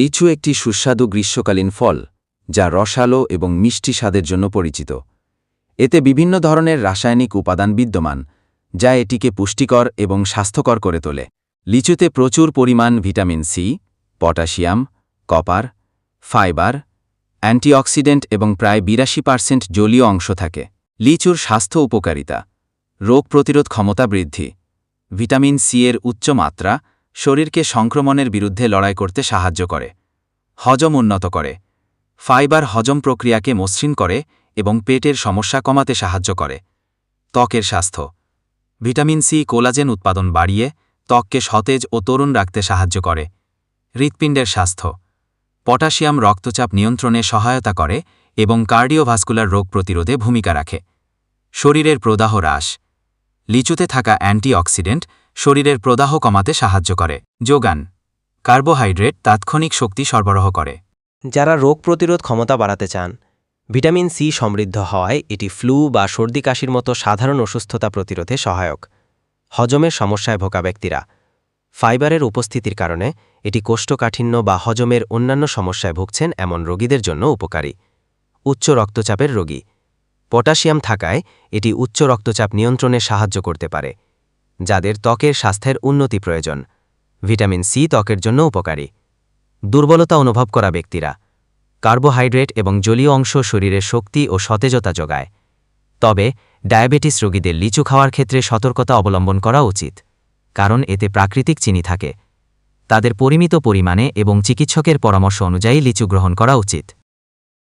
লিচু একটি সুস্বাদু গ্রীষ্মকালীন ফল, যা রসালো এবং মিষ্টি স্বাদের জন্য পরিচিত। এতে বিভিন্ন ধরনের রাসায়নিক উপাদান বিদ্যমান, যা এটিকে পুষ্টিকর এবং স্বাস্থ্যকর করে তোলে। লিচুতে প্রচুর পরিমাণ vitamin C, potassium, copper, fibre, antioxidant এবং প্রায় বিরাশি পার্সেন্ট জলীয় অংশ থাকে। লিচুর স্বাস্থ্য উপকারিতা, রোগ প্রতিরোধ ক্ষমতা বৃদ্ধি, ভিটামিন সি এর উচ্চ মাত্রা শরীরকে সংক্রমণের বিরুদ্ধে লড়াই করতে সাহায্য করে, হজম উন্নত করে, ফাইবার হজম প্রক্রিয়াকে মসৃণ করে এবং পেটের সমস্যা কমাতে সাহায্য করে। ত্বকের স্বাস্থ্য, ভিটামিন সি কোলাজেন উৎপাদন বাড়িয়ে ত্বককে সতেজ ও তরুণ রাখতে সাহায্য করে। হৃৎপিণ্ডের স্বাস্থ্য, পটাশিয়াম রক্তচাপ নিয়ন্ত্রণে সহায়তা করে এবং কার্ডিওভাস্কুলার রোগ প্রতিরোধে ভূমিকা রাখে। শরীরের প্রদাহ হ্রাস, লিচুতে থাকা অ্যান্টিঅক্সিডেন্ট শরীরের প্রদাহ কমাতে সাহায্য করে। যোগান। কার্বোহাইড্রেট তাৎক্ষণিক শক্তি সরবরাহ করে। যারা রোগ প্রতিরোধ ক্ষমতা বাড়াতে চান, ভিটামিন সি সমৃদ্ধ হওয়ায় এটি ফ্লু বা সর্দি কাশির মতো সাধারণ অসুস্থতা প্রতিরোধে সহায়ক। হজমের সমস্যায় ভোগা ব্যক্তিরা। ফাইবারের উপস্থিতির কারণে এটি কোষ্ঠকাঠিন্য বা হজমের অন্যান্য সমস্যায় ভুগছেন এমন রোগীদের জন্য উপকারী। উচ্চ রক্তচাপের রোগী। পটাশিয়াম থাকায় এটি উচ্চ রক্তচাপ নিয়ন্ত্রণে সাহায্য করতে পারে। যাদের ত্বকের স্বাস্থ্যের উন্নতি প্রয়োজন। ভিটামিন সি ত্বকের জন্য উপকারী। দুর্বলতা অনুভব করা ব্যক্তিরা। কার্বোহাইড্রেট এবং জলীয় অংশ শরীরের শক্তি ও সতেজতা যোগায়। তবে, ডায়াবেটিস রোগীদের লিচু খাওয়ার ক্ষেত্রে সতর্কতা অবলম্বন করা উচিত, কারণ এতে প্রাকৃতিক চিনি থাকে। তাদের পরিমিত পরিমাণে এবং চিকিৎসকের পরামর্শ অনুযায়ী লিচু গ্রহণ করা উচিত।